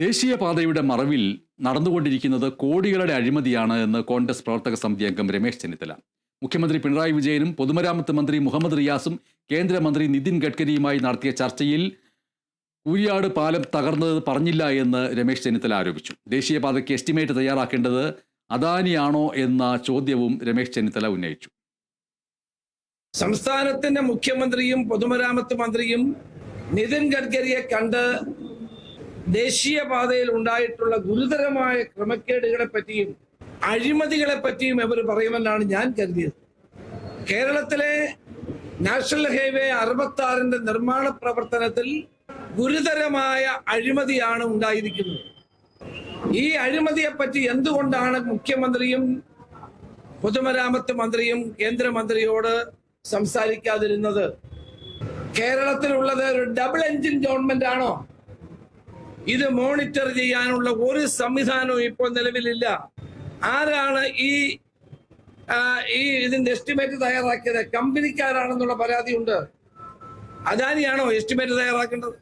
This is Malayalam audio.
ദേശീയപാതയുടെ മറവിൽ നടന്നുകൊണ്ടിരിക്കുന്നത് കോടികളുടെ അഴിമതിയാണ് എന്ന് കോൺഗ്രസ് പ്രവർത്തക സമിതി അംഗം രമേശ് ചെന്നിത്തല. മുഖ്യമന്ത്രി പിണറായി വിജയനും പൊതുമരാമത്ത് മന്ത്രി മുഹമ്മദ് റിയാസും കേന്ദ്രമന്ത്രി നിതിൻ ഗഡ്കരിയുമായി നടത്തിയ ചർച്ചയിൽ കൂരിയാട് പാലം തകർന്നത് പറഞ്ഞില്ല എന്ന് രമേശ് ചെന്നിത്തല ആരോപിച്ചു. ദേശീയപാതയ്ക്ക് എസ്റ്റിമേറ്റ് തയ്യാറാക്കേണ്ടത് അദാനിയാണോ എന്ന ചോദ്യവും രമേശ് ചെന്നിത്തല ഉന്നയിച്ചു. സംസ്ഥാനത്തിന്റെ മുഖ്യമന്ത്രിയും പൊതുമരാമത്ത് മന്ത്രിയും നിതിൻ ഗഡ്കരിയെ കണ്ട് ദേശീയപാതയിൽ ഉണ്ടായിട്ടുള്ള ഗുരുതരമായ ക്രമക്കേടുകളെ പറ്റിയും അഴിമതികളെ പറ്റിയും ഇവർ പറയുമെന്നാണ് ഞാൻ കരുതിയത്. കേരളത്തിലെ നാഷണൽ ഹൈവേ അറുപത്തി ആറിന്റെ നിർമ്മാണ പ്രവർത്തനത്തിൽ ഗുരുതരമായ അഴിമതിയാണ് ഉണ്ടായിരിക്കുന്നത്. ഈ അഴിമതിയെ പറ്റി എന്തുകൊണ്ടാണ് മുഖ്യമന്ത്രിയും പൊതുമരാമത്ത് മന്ത്രിയും കേന്ദ്രമന്ത്രിയോട് സംസാരിക്കാതിരുന്നത്? കേരളത്തിലുള്ളത് ഒരു ഡബിൾ എഞ്ചിൻ ഗവൺമെന്റ് ആണോ ഇത് മോണിറ്റർ ചെയ്യാനുള്ള ഒരു സംവിധാനവും ഇപ്പോൾ നിലവിലില്ല. ആരാണ് ഈ ഈ ഇതിന്റെ എസ്റ്റിമേറ്റ് തയ്യാറാക്കിയത്? കമ്പനിക്കാരാണെന്നുള്ള പരാതിയുണ്ട്. അദാനിയാണോ എസ്റ്റിമേറ്റ് തയ്യാറാക്കേണ്ടത്?